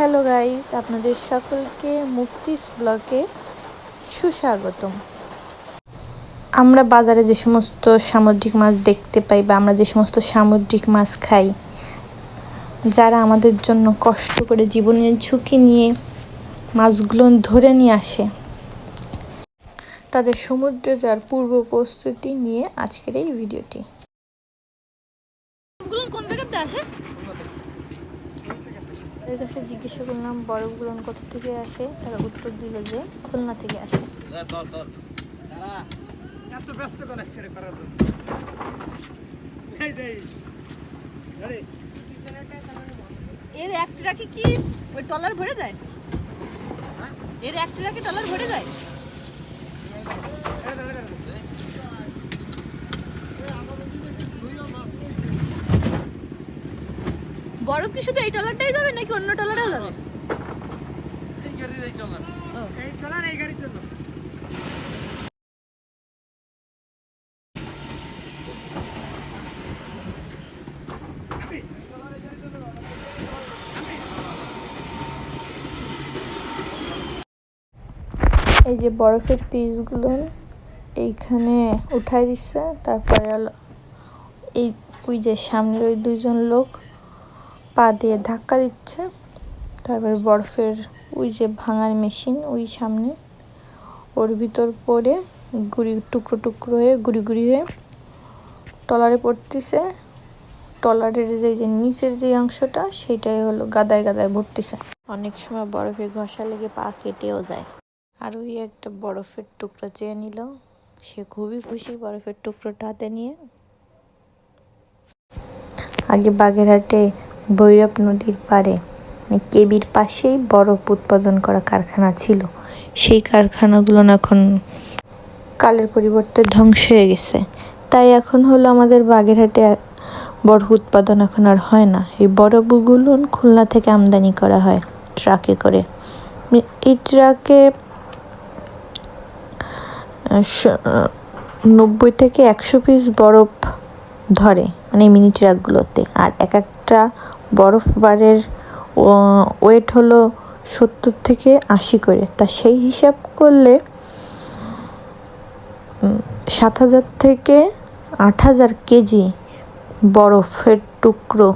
Hello guys আপনাদের সকলকে মুক্তিস ব্লকে সুস্বাগতম। আমরা বাজারে যে সমস্ত সামুদ্রিক মাছ দেখতে পাই বা আমরা যে সমস্ত সামুদ্রিক মাছ খাই, যারা আমাদের জন্য কষ্ট করে জীবনের ঝুঁকি নিয়ে মাছগুলো ধরে নিয়ে আসে, তাদের সমুদ্রে যাওয়ার পূর্ব প্রস্তুতি নিয়ে আজকের এই ভিডিওটি। কোন জায়গাতে আসে? তাদের কাছে জিজ্ঞাসা করলাম বরফগুলো কোথা থেকে আসে? তারা উত্তর দিল যে খুলনা থেকে আসে। এত ব্যস্ত করে আজকে করার জন্য? এই দেই। আরে এর এক ট্রাকে কি ওই টলার ভরে যায়? এর এক ট্রাকে টলার ভরে যায়? বরফ কি শুধু এই টলারটাই যাবে নাকি অন্য টলারও যাবে এই গাড়ির এই চলার এই চলার এই গাড়ির জন্য। এই যে বরফের পিসগুলো এইখানে উঠাই দিচ্ছে তারপরে হলো এই ওই যে সামনের ওই দুইজন লোক পা দিয়ে ধাক্কা দিচ্ছে। তারপর বরফের ওই যে ভাঙার মেশিন ওই সামনে, ওর ভিতর পড়ে গুড়ি, টুকরো টুকরো হয়ে, গুড়ি গুড়ি হয়ে টলারে পড়তেছে। টলারের যে যে নিচের যে অংশটা সেটাই হলো গাদায় গাদায় ভরতেছে। অনেক সময় বরফে ঘষা লেগে পা কেটেও যায়। আর ওই একটা বরফের টুকরো চেয়ে নিল। সে খুবই খুশি বরফের টুকরোটা হাতে নিয়ে। আগে বাগেরহাটে ভৈরব নদীর পাড়ে মানে কেবির পাশেই বরফ উৎপাদন করা কারখানা ছিল। সেই কারখানাগুলো এখন কালের পরিবর্তে ধ্বংস হয়ে গেছে। তাই এখন হলো আমাদের বাগেরহাটে বরফ উৎপাদন এখন আর হয় না। এই বরফগুলো খুলনা থেকে আমদানি করা হয় ট্রাকে করে। এই ট্রাকে নব্বই থেকে একশো পিস বরফ ধরে মানে মিনি ট্রাকগুলোতে আর এক একটা বরফ বারের ওয়েট হলো সত্তর থেকে আশি করে। তা সেই হিসাব করলে সাত হাজার থেকে আট হাজার কেজি বরফের টুকরো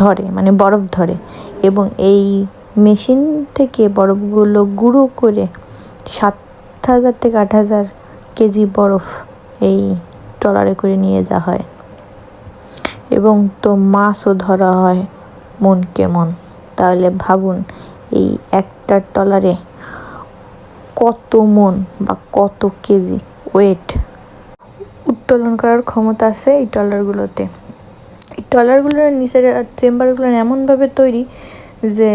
ধরে মানে বরফ ধরে। এবং এই মেশিন থেকে বরফগুলো গুঁড়ো করে সাত হাজার থেকে আট হাজার কেজি বরফ এই ট্রলারে করে নিয়ে যাওয়া হয়। এবং তো মাছও ধরা হয় মন কেমন। তাহলে ভাবুন, এই একটা ট্রলারে কত মন বা কত কেজি ওয়েট? উত্তোলন করার ক্ষমতা আছে এই ট্রলারগুলোতে। এই ট্রলারগুলোর নিচের চেম্বারগুলো এমনভাবে তৈরি যে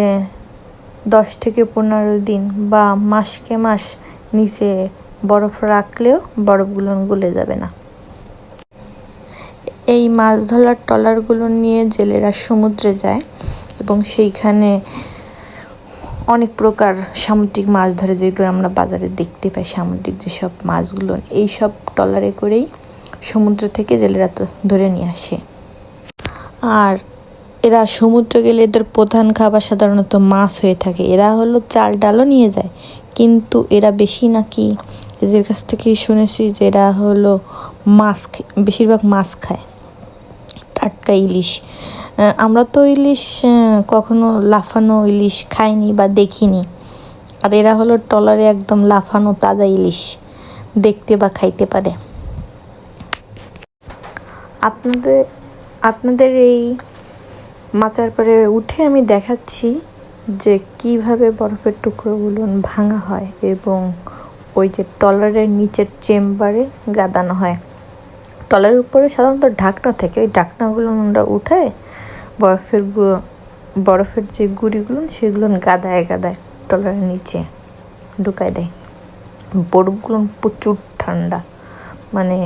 দশ থেকে পনেরো দিন বা মাসকে মাস নিচে বরফ রাখলেও বরফগুলো গলে যাবে না। এই মাছ ধরার ট্রলারগুলো নিয়ে জেলেরা সমুদ্রে যায় এবং সেইখানে অনেক প্রকার সামুদ্রিক মাছ ধরে, যেগুলো আমরা বাজারে দেখতে পাই, সামুদ্রিক যেসব মাছগুলো। এই সব ট্রলারে করেই সমুদ্র থেকে জেলেরা তো ধরে নিয়ে আসে। আর এরা সমুদ্রে গেলে এদের প্রধান খাবার সাধারণত মাছ হয়ে থাকে। এরা হলো চাল ডালও নিয়ে যায়, কিন্তু এরা বেশি নাকি? এদের কাছ থেকে শুনেছি যে এরা হলো মাছ বেশিরভাগ মাছ খায়। টাটকা ইলিশ। আমরা তো ইলিশ কখনো লাফানো ইলিশ খাইনি বা দেখিনি। আর এরা হলো টলারে একদম লাফানো তাজা ইলিশ, দেখতে বা খাইতে পারে। আপনাদের আপনাদের এই মাচার পরে উঠে আমি দেখাচ্ছি যে কীভাবে বরফের টুকরোগুলো ভাঙা হয় এবং ওই যে টলারের নিচের চেম্বারে গাদানো হয়। টলারের উপরে সাধারণত ঢাকনা থাকে। ওই ঢাকনাগুলো আমরা উঠায় বরফের বরফের যে গুড়িগুলো, সেগুলো গাদায় গাদায় তলার নিচে ঢুকায় দেয়। বরফগুলো প্রচুর ঠান্ডা মানে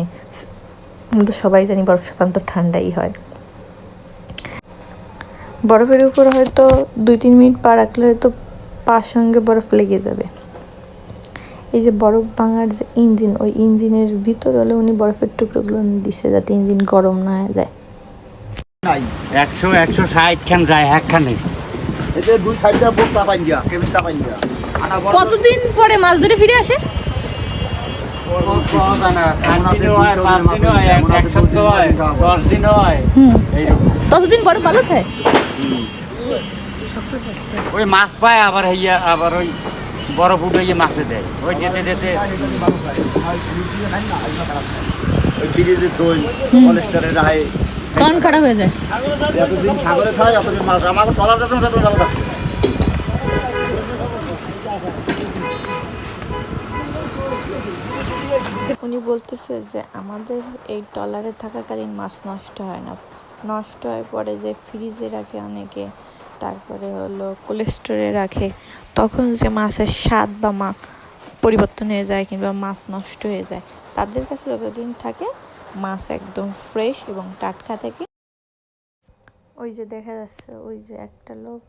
তো সবাই জানি বরফ সাধারণত ঠান্ডাই হয়। বরফের উপর হয়তো দুই তিন মিনিট পা রাখলে হয়তো পার সঙ্গে বরফ লেগে যাবে। এই যে বরফ ভাঙার যে ইঞ্জিন ওই ইঞ্জিনের ভিতর হলে উনি বরফের টুকরোগুলো দিছে যাতে ইঞ্জিন গরম না হয়ে যায়। একশো একশো ষাট খান যায় একখানে কতদিন পরে মাছ ধরে ফিরে আসে? ততদিন বড় ভালো থাকে ওই মাছ পায় আবার হইয়া আবার ওই বরফ উঠে মাছে দেয়। ওই যেতে যেতে ওই ফ্রিজে থই কলেস্টারে রাখে কান খারাপ হয়ে যায়। এতদিন সাগরে খায় এতদিন মাছ আমাকে টলার যাতে যাতে ভালো থাকতো উনি বলতেছে যে আমাদের এই টলারে থাকাকালীন মাছ নষ্ট হয় না। নষ্ট হয় পরে যে ফ্রিজে রাখে অনেকে তারপরে হলো কোলেস্টোরে রাখে। তখন যে মাছের স্বাদ বা মা পরিবর্তন হয়ে যায় কিংবা মাছ নষ্ট হয়ে যায়, তাদের কাছে যতদিন থাকে মাছ একদম ফ্রেশ এবং টাটকা থাকে। ওই যে দেখা যাচ্ছে, ওই যে একটা লোক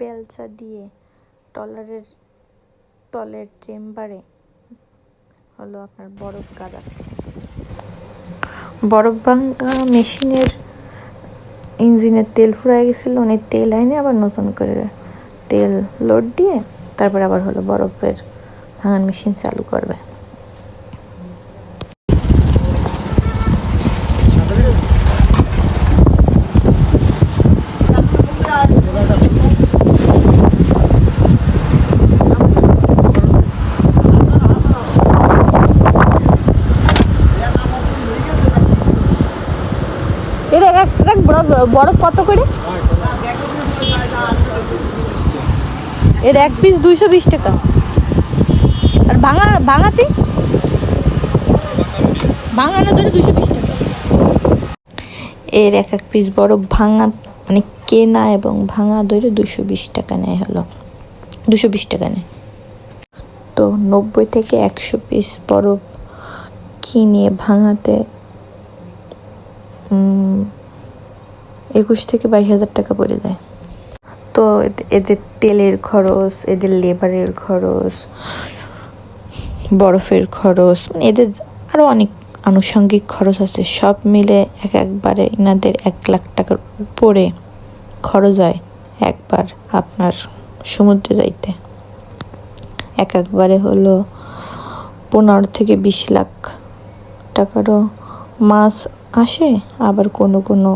বেলচা দিয়ে টলারের তলের চেম্বারে হলো আপনার বরফ গাদাচ্ছে। বরফ ভাঙা মেশিনের ইঞ্জিনের তেল ফুরাই গেছিল, উনি তেল আইনে আবার নতুন করে তেল লোড দিয়ে তারপর আবার হলো বরফের ভাঙার মেশিন চালু করবে। এর এক বরফ কত করে? এর এক পিস দুইশো বিশ টাকা। আর ভাঙা, ভাঙাতে? ভাঙানো ধরে দুশো বিশ টাকা। এর এক এক পিস বরফ ভাঙা মানে কেনা এবং ভাঙা ধরে দুশো বিশ টাকা নেয় হলো। দুশো বিশ টাকা নেয়। তো নব্বই থেকে একশো পিস বরফ কিনে ভাঙাতে একুশ থেকে বাইশ হাজার টাকা পড়ে যায়। তো এদের তেলের খরচ, এদের লেবারের খরচ, বরফের খরচ মানে এদের আরও অনেক আনুষঙ্গিক খরচ আছে। সব মিলে এক একবারে ইনাদের এক লাখ টাকার উপরে খরচ হয় একবার আপনার সমুদ্রে যাইতে। এক একবারে হলো পনেরো থেকে বিশ লাখ টাকারও মাছ আসে, আবার কোনো কোনো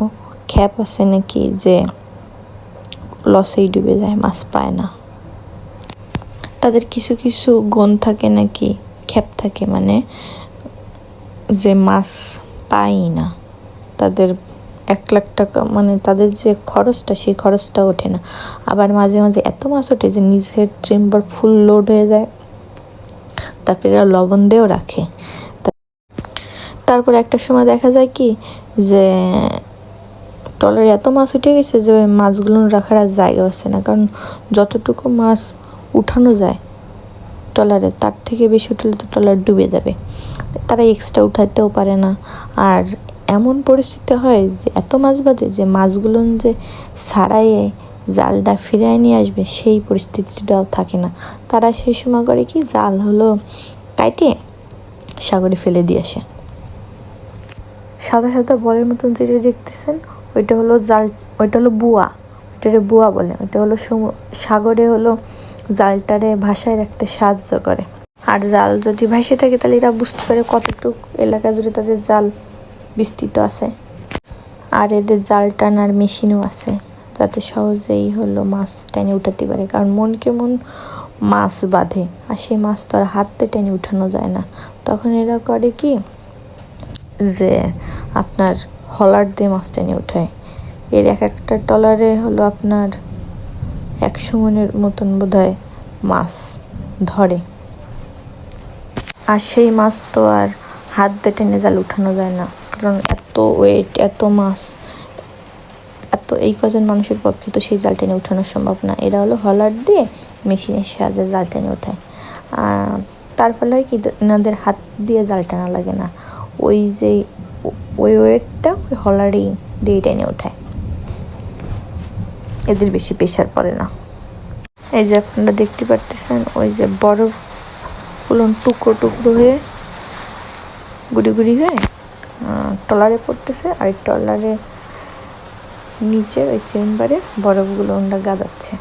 খ্যাপ আছে নাকি যে লসেই ডুবে যায়, মাছ পায় না। তাদের কিছু কিছু গন থাকে নাকি খ্যাপ থাকে মানে যে মাছ পাই না। তাদের এক লাখ টাকা মানে তাদের যে খরচটা, সেই খরচটা ওঠে না। আবার মাঝে মাঝে এত মাছ ওঠে যে নিজের চেম্বার ফুল লোড হয়ে যায়। তারপরে এরা লবণ দিয়েও রাখে। তারপর একটা সময় দেখা যায় কি যে ট্রলারে এত মাছ উঠে গেছে যে ওই মাছগুলো রাখার আর জায়গা হচ্ছে না। কারণ যতটুকু মাছ উঠানো যায় ট্রলারে তার থেকে বেশি উঠলে তো ট্রলার ডুবে যাবে। তারা এক্সট্রা উঠাতেও পারে না। আর এমন পরিস্থিতি হয় যে এত মাছ বাদে যে মাছগুলো যে ছাড়াইয়ে জালটা ফিরিয়ে নিয়ে আসবে, সেই পরিস্থিতিটাও থাকে না। তারা সেই সময় করে কি জাল হলো কাইটে সাগরে ফেলে দিয়ে আসে। সাদা সাদা বলের মতন যেটা দেখতেছেন। ওইটা হলো জাল, ওইটা হলো বুয়া, ওইটারে বুয়া বলে। ওইটা হলো সাগরে হলো জালটারে ভাষায় রাখতে সাহায্য করে। আর জাল যদি ভাসে থাকে, তাহলে এরা বুঝতে পারে কতটুকু এলাকা জুড়ে তাদের জাল বিস্তৃত আছে। আর এদের জাল টানার মেশিনও আছে, যাতে সহজেই হলো মাছ টেনে উঠাতে পারে। কারণ মনকে মন মাছ বাঁধে, আর সেই মাছ তো আর হাতে টেনে উঠানো যায় না। তখন এরা করে কি, যে আপনার হলার দিয়ে মাছ টেনে উঠায়। এর এক একটা টলারে হলো আপনার একশো মনের মতন বোধহয় মাছ ধরে। আর সেই মাছ তো আর হাত দিয়ে টেনে জাল উঠানো যায় না। কারণ এত ওয়েট এত মাছ, এত এই কজন মানুষের পক্ষে তো সেই জাল টেনে উঠানো সম্ভব না। এরা হলো হলার দিয়ে মেশিনের সাহায্যে জাল টেনে ওঠায় আর তার ফলে হয় কি এনাদের হাত দিয়ে জাল টানা লাগে না। ওই যে ওই ওয়েটটা, ওই হলারেই দিয়ে টেনে ওঠায়। এদের বেশি প্রেশার পড়ে না। এই যে আপনারা দেখতে পারতেছেন, ওই যে বরফ পুলন টুকরো টুকরো হয়ে গুড়ি গুড়ি হয়ে টলারে পড়তেছে। আর টলারে নিচে ওই চেম্বারে বরফগুলো ওনারা গাদাচ্ছে।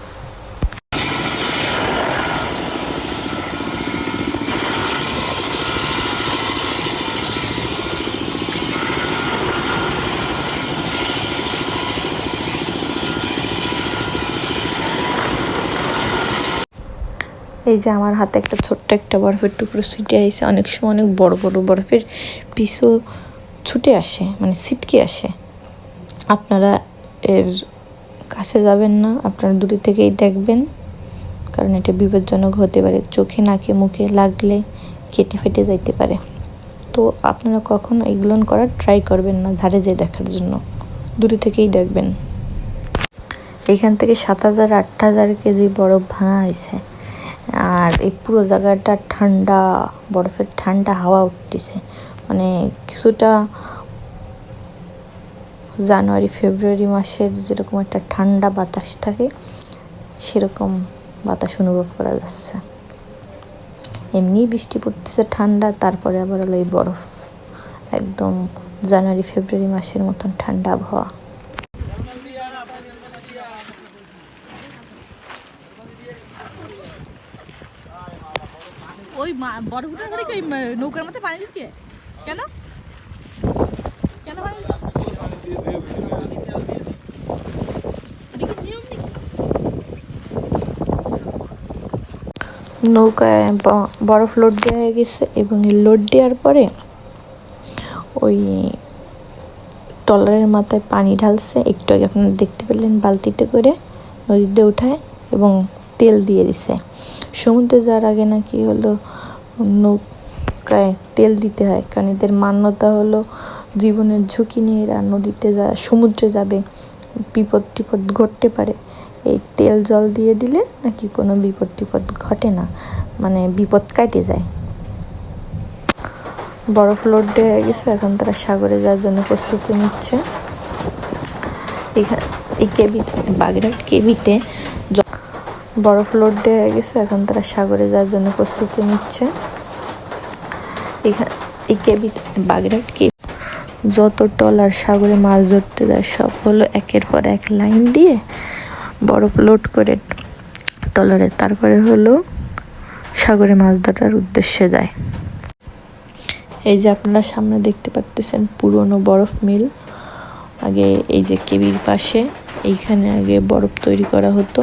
এই যে আমার হাতে একটা ছোট্ট একটা বরফের টুকরো ছিটে আসে অনেক সময় অনেক বড় বড় বরফের পিসও ছুটে আসে মানে ছিটকে আসে। আপনারা এর কাছে যাবেন না, আপনারা দূরে থেকেই দেখবেন, কারণ এটা বিপজ্জনক হতে পারে। চোখে, নাকে, মুখে লাগলে কেটে ফেটে যাইতে পারে। তো আপনারা কখনো এগুলো করার ট্রাই করবেন না, ধারে যেয়ে দেখার জন্য। দূরে থেকেই দেখবেন। এখান থেকে সাত হাজার, আট হাজার কেজি বরফ ভাঙা হয়েছে আর এই পুরো জায়গাটা ঠান্ডা, বরফের ঠান্ডা হাওয়া উঠতেছে। মানে কিছুটা জানুয়ারি, ফেব্রুয়ারি মাসের যেরকম একটা ঠান্ডা বাতাস থাকে, সেরকম বাতাস অনুভব করা যাচ্ছে। এমনি বৃষ্টি পড়তেছে ঠান্ডা, তারপরে আবার হলো এই বরফ। একদম জানুয়ারি, ফেব্রুয়ারি মাসের মতন ঠান্ডা আবহাওয়া। ওই মা- বরফটার ঘরে ওই নৌকার মধ্যে পানি দিতে কেন? কেন নাকি? নৌকায় বরফ লোড দেওয়া হয়ে গেছে এবং লোড দেওয়ার পরে ওই ট্রলারের মাথায় পানি ঢালছে। একটু আগে আপনারা দেখতে পেলেন বালতিতে করে নদীতে উঠায় এবং তেল দিয়ে দিছে। সমুদ্রে যাওয়ার আগে নাকি হলো নৌকায় তেল দিতে হয়। কারণ এদের মান্যতা হলো জীবনের ঝুঁকি নিয়ে এরা নদীতে যা, সমুদ্রে যাবে, বিপদ টিপদ ঘটতে পারে। এই তেল জল দিয়ে দিলে নাকি কোনো বিপদ টিপদ ঘটে না? মানে বিপদ কাটে যায়। বরফ লোড হয়ে গেছে, এখন তারা সাগরে যাওয়ার জন্য প্রস্তুতি নিচ্ছে। এখানে এই কেবি, বাগেরহাট কেবিতে বরফ লোড দেওয়া হয়ে গেছে। এখন তারা সাগরে যাওয়ার জন্য প্রস্তুতি নিচ্ছে। এখানে এই কেবি যত টলার সাগরে মাছ ধরতে যায়, সব হলো একের পর এক লাইন দিয়ে বরফ লোড করে টলারে তারপরে হলো সাগরে মাছ ধরার উদ্দেশ্যে যায়। এই যে আপনারা সামনে দেখতে পাচ্তেছেন পুরনো বরফ মিল। আগে এই যে কেবির পাশে, এইখানে আগে বরফ তৈরি করা হতো।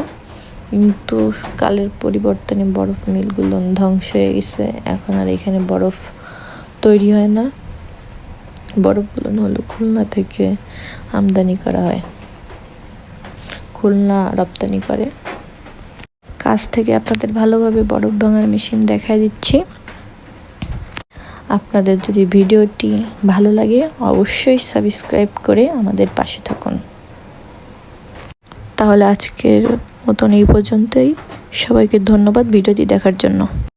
কিন্তু কালের পরিবর্তনে বরফ মিলগুলো ধ্বংস হয়ে গেছে। এখন আর এখানে বরফ তৈরি হয় না। বরফগুলো হলো খুলনা থেকে আমদানি করা হয়। খুলনা রপ্তানি করে। কাছ থেকে আপনাদের ভালোভাবে বরফ ভাঙার মেশিন দেখাই দিচ্ছি। আপনাদের যদি ভিডিওটি ভালো লাগে, অবশ্যই সাবস্ক্রাইব করে আমাদের পাশে থাকুন। তাহলে আজকের মতন এই পর্যন্তই। সবাইকে ধন্যবাদ ভিডিওটি দেখার জন্য।